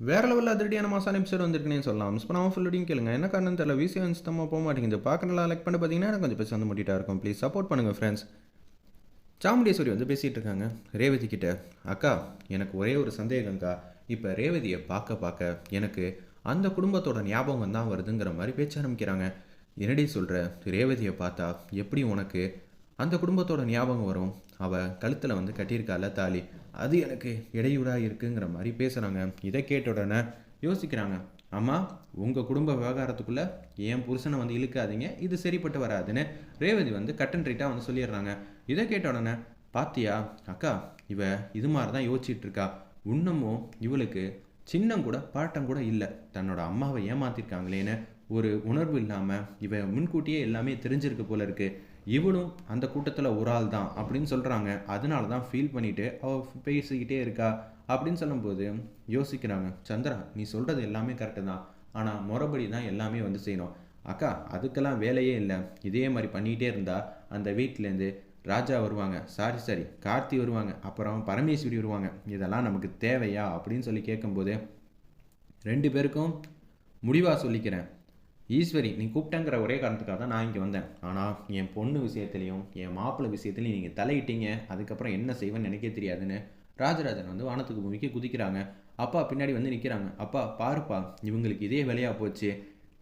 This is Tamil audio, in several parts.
வேற லெவலில் அதிரடியான மாசான எபிசோட் வந்திருக்குனே சொல்லலாம். மிஸ் பண்ணாமல் ஃபுல்லடியும் கேளுங்க. என்ன காரணம் தெரியல. விசியம் சுத்தமாக போக மாட்டேங்குது. பார்க்கறலாம் லைக் பண்ணி பார்த்தீங்கன்னா எனக்கு கொஞ்சம் பேச வந்து முட்டிட்டா இருக்கும். ப்ளீஸ் சப்போர்ட் பண்ணுங்கள் ஃப்ரெண்ட்ஸ் சாமுண்டேஸ்வரி வந்து பேசிகிட்டு இருக்காங்க. ரேவதி கிட்ட அக்கா எனக்கு ஒரே ஒரு சந்தேகங்க்கா இப்போ ரேவதியை பார்க்க பார்க்க எனக்கு அந்த குடும்பத்தோட ஞாபகம் தான் வருதுங்கிற மாதிரி பேச்ச ஆரம்பிக்கிறாங்க. என்னடி சொல்கிற ரேவதியை பார்த்தா எப்படி உனக்கு அந்த குடும்பத்தோட ஞாபகம் வரும். அவள் கழுத்தில் வந்து கட்டியிருக்கால தாலி. அது எனக்கு இடையூறாக இருக்குங்கிற மாதிரி பேசுகிறாங்க இதை கேட்ட உடனே யோசிக்கிறாங்க. அம்மா உங்கள் குடும்ப விவகாரத்துக்குள்ளே என் புருஷனை வந்து இழுக்காதீங்க. இது சரிப்பட்டு வராதுன்னு ரேவதி வந்து கட்டன் ரைட்டாக வந்து சொல்லிடுறாங்க. இதை கேட்ட உடனே பாத்தியா அக்கா இவ இது மாதிரி தான் யோசிச்சுட்டு இருக்கா. இன்னமும் இவளுக்கு சின்னம் கூட பாட்டம் கூட இல்லை. தன்னோட அம்மாவை ஏமாத்திருக்காங்களேன்னு ஒரு உணர்வு இல்லாமல் இவ முன்கூட்டியே எல்லாமே தெரிஞ்சிருக்கு போல இருக்குது இவளும் அந்த கூட்டத்தில் ஒரு ஆள் தான் அப்படின்னு சொல்கிறாங்க அதனால தான் ஃபீல் பண்ணிட்டு அவள் பேசிக்கிட்டே இருக்கா? அப்படின்னு சொல்லும்போது யோசிக்கிறாங்க சந்திரா நீ சொல்கிறது எல்லாமே கரெக்டு தான். ஆனால் முறைப்படி தான் எல்லாமே வந்து செய்யணும். அக்கா அதுக்கெல்லாம் வேலையே இல்லை. இதே மாதிரி பண்ணிகிட்டே இருந்தால் அந்த வீட்டிலேருந்து ராஜா வருவாங்க. Sorry sorry. கார்த்தி வருவாங்க. அப்புறம் பரமேஸ்வரி வருவாங்க. இதெல்லாம் நமக்கு தேவையா? அப்படின்னு சொல்லி கேட்கும்போது ரெண்டு பேருக்கும் முடிவாக சொல்லிக்கிறேன். ஈஸ்வரி நீ கூப்பிட்டேங்கிற ஒரே காரணத்துக்காக தான் நான் இங்கே வந்தேன். ஆனால் என் பொண்ணு விஷயத்துலையும் என் மாப்பிள்ளை விஷயத்துலையும் நீங்கள் தலையிட்டீங்க. அதுக்கப்புறம் என்ன செய்வேன்னு எனக்கே தெரியாதுன்னு ராஜராஜன் வந்து வானத்துக்கு பூமிக்கு குதிக்கிறாங்க. அப்பா பின்னாடி வந்து நிற்கிறாங்க அப்பா பாருப்பா இவங்களுக்கு இதே வேலையாக போச்சு.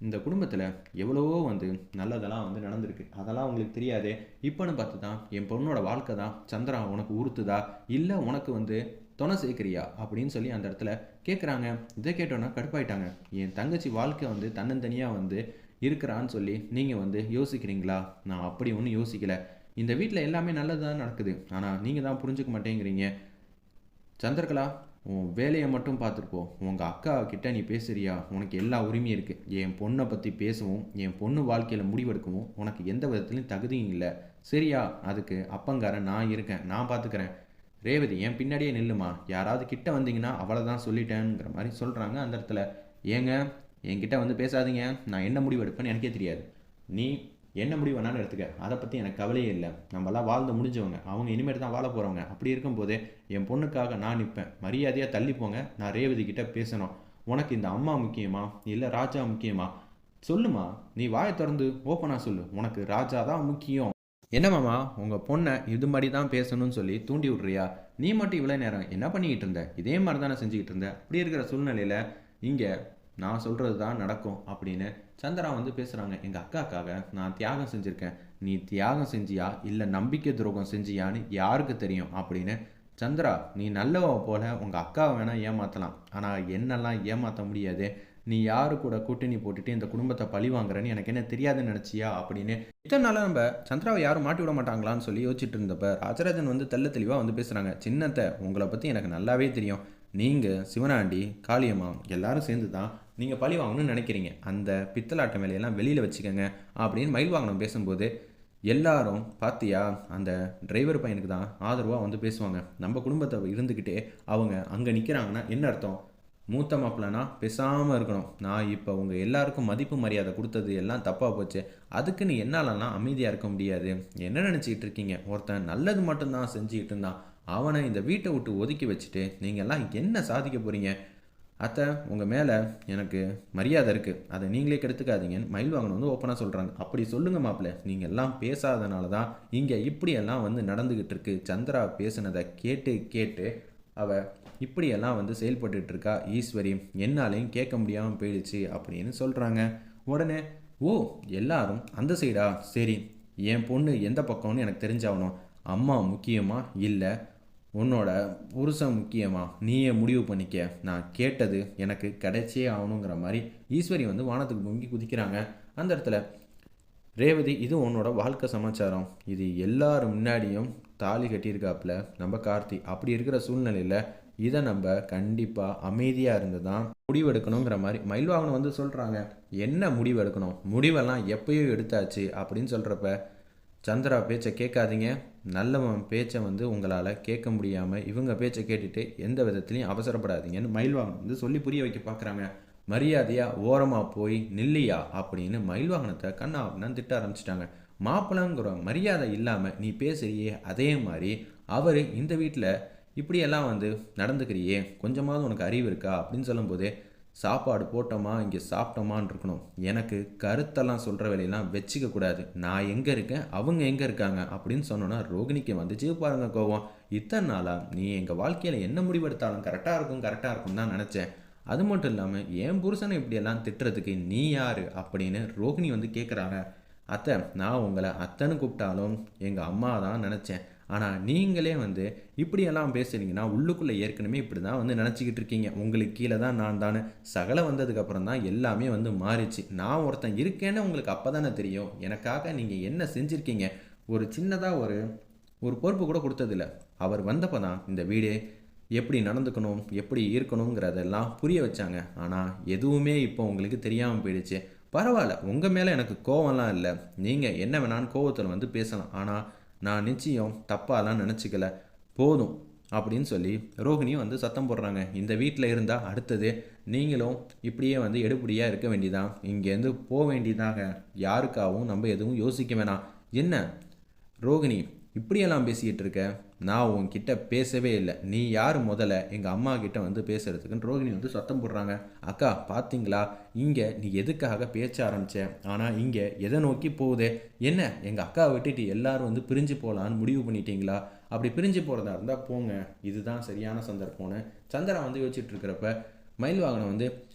இந்த குடும்பத்தில் எவ்வளவோ வந்து நல்லதெல்லாம் வந்து நடந்திருக்கு. அதெல்லாம் உங்களுக்கு தெரியாது. இப்போன்னு பார்த்து தான் என் பொண்ணோட வாழ்க்கை தான் சந்திரா உனக்கு உறுத்துதா? இல்லை உனக்கு வந்து துணை சேர்க்குறியா? அப்படின்னு சொல்லி அந்த இடத்துல கேட்குறாங்க இதை கேட்டோன்னா கடுப்பாயிட்டாங்க. என் தங்கச்சி வாழ்க்கை வந்து தன்னந்தனியாக வந்து இருக்கிறான்னு சொல்லி நீங்கள் வந்து யோசிக்கிறீங்களா? நான் அப்படி ஒன்றும் யோசிக்கல. இந்த வீட்டில் எல்லாமே நல்லது தான் நடக்குது. ஆனால் நீங்கள் தான் புரிஞ்சுக்க மாட்டேங்கிறீங்க. சந்திரகலா உன் வேலையை மட்டும் பார்த்துருப்போ உங்கள் அக்கா கிட்ட நீ பேசுறியா? உனக்கு எல்லா உரிமையும் இருக்குது என் பொண்ணை பற்றி பேசவும் என் பொண்ணு வாழ்க்கையில் முடிவெடுக்கவும் உனக்கு எந்த விதத்துலையும் தகுதியும் இல்லை. சரியா? அதுக்கு அப்பங்காரன் நான் இருக்கேன். நான் பார்த்துக்கிறேன். ரேவதி என் பின்னாடியே நில்லுமா? யாராவது கிட்ட வந்தீங்கன்னா அவ்வளோ தான் சொல்லிட்டேங்கிற மாதிரி சொல்கிறாங்க அந்த இடத்துல. ஏங்க? என்கிட்ட வந்து பேசாதீங்க. நான் என்ன முடிவு எடுப்பேன்னு எனக்கே தெரியாது. நீ என்ன முடிவு வேணாலும் எடுத்துக்க. அதை பற்றி எனக்கு கவலையே இல்லை. நம்மளாம் வாழ்ந்து முடிஞ்சவங்க. அவங்க இனிமேல் தான் வாழ போகிறவங்க அப்படி இருக்கும்போதே என் பொண்ணுக்காக நான் நிற்பேன் மரியாதையாக தள்ளிப்போங்க நான் ரேவதி கிட்டே பேசணும். உனக்கு இந்த அம்மா முக்கியமா? இல்லை ராஜா முக்கியமா? சொல்லுமா. நீ வாயை திறந்து ஓப்பனாக சொல்லு. உனக்கு ராஜா தான் முக்கியம். என்ன மாமா உங்கள் பொண்ணை இது மாதிரி தான் பேசணும்னு சொல்லி தூண்டி விட்றியா? நீ மட்டும் இவ்வளோ நேரம் என்ன பண்ணிக்கிட்டு இருந்த? இதே மாதிரி தானே செஞ்சுக்கிட்டு இருந்த? அப்படி இருக்கிற சூழ்நிலையில் இங்கே நான் சொல்கிறது தான் நடக்கும் அப்படின்னு சந்திரா வந்து பேசுகிறாங்க எங்கள் அக்காக்காக நான் தியாகம் செஞ்சுருக்கேன். நீ தியாகம் செஞ்சியா? இல்லை நம்பிக்கை துரோகம் செஞ்சியான்னு யாருக்கு தெரியும் அப்படின்னு சந்திரா நீ நல்லவ போல உங்கள் அக்காவை வேணால் ஏமாற்றலாம் ஆனால் என்னெல்லாம் ஏமாற்ற முடியாது? நீ யாரு கூட கூட்டணி போட்டுட்டு இந்த குடும்பத்தை பழி வாங்குறேன்னு எனக்கு என்ன தெரியாதுன்னு நினச்சியா அப்படின்னு. இத்தனை நாளாக நம்ம சந்திராவை யாரும் மாட்டி விட மாட்டாங்களான்னு சொல்லி யோசிச்சுட்டு இருந்தப்ப ராஜராஜன் வந்து தெல்ல தெளிவாக வந்து பேசுகிறாங்க சின்னத்தை உங்களை பற்றி எனக்கு நல்லாவே தெரியும். நீங்கள் சிவனாண்டி காளியம்மா எல்லாரும் சேர்ந்து தான் நீங்கள் பழி வாங்கணும்னு நினைக்கிறீங்க. அந்த பித்தலாட்ட வேலையெல்லாம் வெளியில் வச்சுக்கோங்க அப்படின்னு மயில் வாங்கணும் பேசும்போது எல்லாரும் பார்த்தியா அந்த டிரைவர் பையனுக்கு தான் ஆதரவாக வந்து பேசுவாங்க. நம்ம குடும்பத்தை இருந்துக்கிட்டே அவங்க அங்கே நிற்கிறாங்கன்னா என்ன அர்த்தம்? மூத்த மாப்பிள்ளனா பேசாமல் இருக்கணும். நான் இப்போ உங்கள் எல்லாருக்கும் மதிப்பு மரியாதை கொடுத்தது எல்லாம் தப்பாக போச்சு. அதுக்கு நீ என்னாலலாம் அமைதியாக இருக்க முடியாது. என்ன நினச்சிக்கிட்டு இருக்கீங்க? ஒருத்தன் நல்லது மட்டும்தான் செஞ்சுக்கிட்டு இருந்தான். அவனை இந்த வீட்டை விட்டு ஒதுக்கி வச்சுட்டு நீங்கள் எல்லாம் என்ன சாதிக்க போகிறீங்க அத்தை உங்கள் மேலே எனக்கு மரியாதை இருக்குது அதை நீங்களே கெடுத்துக்காதீங்கன்னு மயில் வாங்கணும் வந்து ஓப்பனாக சொல்கிறாங்க அப்படி சொல்லுங்கள் மாப்பிள்ள. நீங்கள் எல்லாம் பேசாதனால தான் இங்கே இப்படியெல்லாம் வந்து நடந்துக்கிட்டு இருக்கு. சந்திரா பேசுனதை கேட்டு கேட்டு அவ இப்படியெல்லாம் வந்து செயல்பட்டுருக்கா இருக்கா ஈஸ்வரி என்னாலையும் கேட்க முடியாமல் போயிடுச்சு அப்படின்னு சொல்கிறாங்க உடனே ஓ எல்லாரும் அந்த சைடா சரி என் பொண்ணு எந்த பக்கம்னு எனக்கு தெரிஞ்சாகணும் அம்மா முக்கியமா இல்லை? உன்னோட புருஷன் முக்கியமா? நீயே முடிவு பண்ணிக்க. நான் கேட்டது எனக்கு கிடைச்சே ஆகணுங்கிற மாதிரி ஈஸ்வரி வந்து வானத்துக்கு பொங்கி குதிக்கிறாங்க. அந்த இடத்துல ரேவதி இது உன்னோட வாழ்க்கை சமாச்சாரம். இது எல்லாரும் முன்னாடியும் தாலி கட்டியிருக்காப்புல நம்ம கார்த்தி. அப்படி இருக்கிற சூழ்நிலையில் இதை நம்ம கண்டிப்பாக அமைதியாக இருந்து தான் முடிவெடுக்கணுங்கிற மாதிரி மயில்வாகனம் வந்து சொல்கிறாங்க என்ன முடிவு எடுக்கணும் முடிவெல்லாம் எப்பயோ எடுத்தாச்சு அப்படின்னு சொல்கிறப்ப சந்திரா பேச்சை கேட்காதீங்க. நல்லவன் பேச்சை வந்து உங்களால் கேட்க முடியாமல் இவங்க பேச்சை கேட்டுட்டு எந்த விதத்துலையும் அவசரப்படாதீங்கன்னு மயில்வாகனம் வந்து சொல்லி புரிய வைக்க பார்க்குறாங்க. மரியாதையாக ஓரமாக போய் நில்லியா அப்படின்னு மயில்வாகனத்தை கண்ணா அப்படின்னு திட்ட ஆரம்பிச்சிட்டாங்க. மாப்பிளங்கிற மரியாதை இல்லாமல் நீ பேசுறியே அதே மாதிரி அவர் இந்த வீட்டில் இப்படியெல்லாம் வந்து நடந்துக்கிறியே கொஞ்சமாவது உனக்கு அறிவு இருக்கா? அப்படின்னு சொல்லும்போது சாப்பாடு போட்டோமா இங்கே சாப்பிட்டோமான்னு இருக்கணும். எனக்கு கருத்தெல்லாம் சொல்கிற வேலையெல்லாம் வச்சுக்க கூடாது. நான் எங்கே இருக்கேன்? அவங்க எங்கே இருக்காங்க? அப்படின்னு சொன்னோன்னா ரோகிணிக்கு வந்துச்சு பாருங்க கோவம். இத்தனை நாளாக நீ எங்கள் வாழ்க்கையில் என்ன முடிவெடுத்தாலும் கரெக்டாக இருக்கும் கரெக்டாக இருக்கும் தான் நினச்சேன். அது மட்டும் இல்லாமல் என் புருஷனை இப்படியெல்லாம் திட்டுறதுக்கு நீ யார்? அப்படின்னு ரோகிணி வந்து கேட்குறாங்க அத்தை நான் உங்களை அத்தைன்னு கூப்பிட்டாலும் எங்கள் அம்மா தான் நினச்சேன். ஆனால் நீங்களே வந்து இப்படியெல்லாம் பேசுறீங்கன்னா உள்ளுக்குள்ளே ஏற்கனவே இப்படி தான் வந்து நினச்சிக்கிட்டு இருக்கீங்க. உங்களுக்கு கீழே தான் நான் தானே. சகலை வந்ததுக்கப்புறம் தான் எல்லாமே வந்து மாறிச்சு நான் ஒருத்தன் இருக்கேன்னு உங்களுக்கு அப்போ தானே தெரியும். எனக்காக நீங்கள் என்ன செஞ்சுருக்கீங்க? ஒரு சின்னதாக ஒரு ஒரு பொறுப்பு கூட கொடுத்ததில்ல. அவர் வந்தப்போ தான் இந்த வீடே எப்படி நடந்துக்கணும் எப்படி இருக்கணுங்கிறதெல்லாம் புரிய வச்சாங்க. ஆனால் எதுவுமே இப்போ உங்களுக்கு தெரியாமல் போயிடுச்சு. பரவாயில்ல உங்கள் மேலே எனக்கு கோவம்லாம் இல்லை. நீங்கள் என்ன வேணாலும் கோவத்தில் வந்து பேசலாம். ஆனால் நான் நிச்சயம் தப்பாலாம் நினச்சிக்கல. போதும் அப்படின்னு சொல்லி ரோஹிணியும் வந்து சத்தம் போடுறாங்க. இந்த வீட்டில் இருந்தால் அடுத்தது நீங்களும் இப்படியே வந்து எடுபடியாக இருக்க வேண்டியதான் இங்கேருந்து போக வேண்டியதாக யாருக்காகவும் நம்ம எதுவும் யோசிக்க வேணாம். என்ன ரோகிணி இப்படியெல்லாம் பேசிக்கிட்டு இருக்க? நான் உன்கிட்ட பேசவே இல்லை. நீ யார் முதல்ல? எங்கள் அம்மா கிட்ட வந்து பேசுறதுக்குன்னு ரோகிணி வந்து சத்தம் போடுறாங்க. அக்கா பார்த்தீங்களா இங்கே நீ எதுக்காக பேச்ச ஆரம்பிச்ச? ஆனால் இங்கே எதை நோக்கி போகுதே? என்ன எங்கள் அக்காவை விட்டுட்டு எல்லாரும் வந்து பிரிஞ்சு போகலான்னு முடிவு பண்ணிட்டீங்களா? அப்படி பிரிஞ்சு போகிறதா இருந்தால் போங்க. இதுதான் சரியான சந்தர்ப்பம்னு சந்திரா வந்து யோசிச்சுட்டு இருக்கிறப்ப மயில் வாகனம் வந்து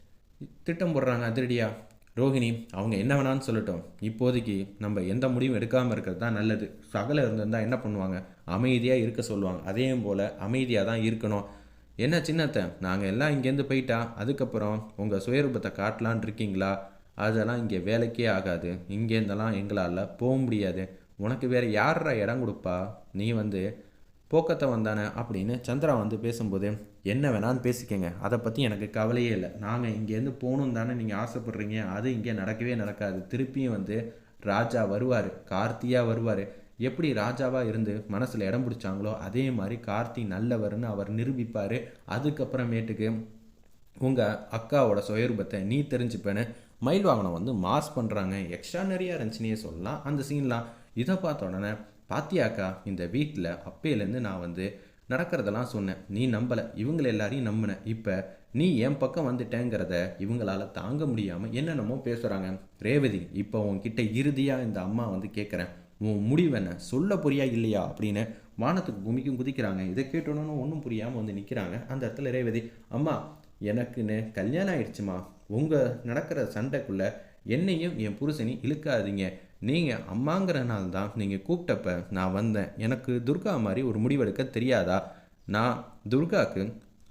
திட்டம் போடுறாங்க அதிரடியாக ரோஹிணி அவங்க என்ன வேணான்னு சொல்லட்டும். இப்போதைக்கு நம்ம எந்த முடிவும் எடுக்காமல் இருக்கிறது தான் நல்லது. சகல இருந்திருந்தால் என்ன பண்ணுவாங்க? அமைதியாக இருக்க சொல்லுவாங்க. அதே போல் அமைதியாக தான் இருக்கணும். என்ன சின்னத்தை? நாங்கள் எல்லாம் இங்கேருந்து போயிட்டா அதுக்கப்புறம் உங்கள் சுயரூபத்தை காட்டலான் இருக்கீங்களா? அதெல்லாம் இங்கே வேலைக்கே ஆகாது. இங்கேருந்தெல்லாம் எங்களால் போக முடியாது. உனக்கு வேறு யாரா இடம் கொடுப்பா? நீ வந்து போக்கத்தை வந்தானே அப்படின்னு சந்திரா வந்து பேசும்போது என்ன வேணான்னு பேசிக்கங்க. அதை பற்றி எனக்கு கவலையே இல்லை. நாங்கள் இங்கேருந்து போகணும் தானே நீங்கள் ஆசைப்படுறீங்க. அது இங்கே நடக்கவே நடக்காது. திருப்பியும் வந்து ராஜா வருவார். கார்த்தியாக வருவார். எப்படி ராஜாவாக இருந்து மனசில் இடம் பிடிச்சாங்களோ அதே மாதிரி கார்த்தி நல்லவர்னு அவர் நிரூபிப்பார். அதுக்கப்புறமேட்டுக்கு உங்கள் அக்காவோட சுயரூபத்தை நீ தெரிஞ்சுப்பேன்னு மயில் வாகனம் வந்து மாஸ் பண்ணுறாங்க எக்ஸ்ட்ரா நிறையா இருந்துச்சுன்னே சொல்லலாம். அந்த சீன்லாம் இதை பார்த்த உடனே பாத்தியாக்கா இந்த வீட்டில் அப்பையிலேருந்து நான் வந்து நடக்கிறதெல்லாம் சொன்னேன். நீ நம்பலை இவங்கள எல்லாரையும் நம்பினேன் இப்போ நீ என் பக்கம் வந்துட்டேங்கிறத இவங்களால தாங்க முடியாமல் என்னென்னமோ பேசுகிறாங்க ரேவதி இப்போ உன்கிட்ட இறுதியாக இந்த அம்மா வந்து கேட்குறேன் உன் முடிவு என்ன? சொல்ல புரியா இல்லையா? அப்படின்னு வானத்துக்கு பூமிக்கும் குதிக்கிறாங்க. இதை கேட்டோன்னு ஒன்றும் புரியாமல் வந்து நிற்கிறாங்க அந்த இடத்துல ரேவதி அம்மா எனக்குன்னு கல்யாணம் ஆயிடுச்சுமா? உங்கள் நடக்கிற சண்டைக்குள்ளே என்னையும் என் புருஷனையும் இழுக்காதீங்க. நீங்கள் அம்மாங்கிறனால தான் நீங்கள் கூப்பிட்டப்ப நான் வந்தேன். எனக்கு துர்கா மாதிரி ஒரு முடிவெடுக்க தெரியாதா? நான் துர்காக்கு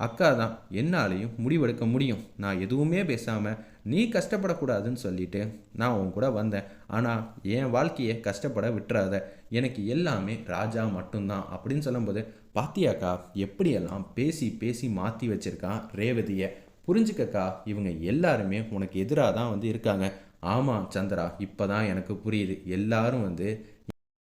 அக்கா தான் என்னாலையும் முடிவெடுக்க முடியும். நான் எதுவுமே பேசாமல் நீ கஷ்டப்படக்கூடாதுன்னு சொல்லிட்டு நான் உன் கூட வந்தேன். ஆனால் என் வாழ்க்கையை கஷ்டப்பட விட்டுறாத. எனக்கு எல்லாமே ராஜா மட்டும்தான் அப்படின்னு சொல்லும்போது பாத்தியாக்கா எப்படியெல்லாம் பேசி பேசி மாற்றி வச்சிருக்கான் ரேவதியை? புரிஞ்சுக்கக்கா இவங்க எல்லாருமே உனக்கு எதிராக தான் வந்து இருக்காங்க. ஆமாம் சந்திரா இப்போ தான் எனக்கு புரியுது. எல்லாரும் வந்து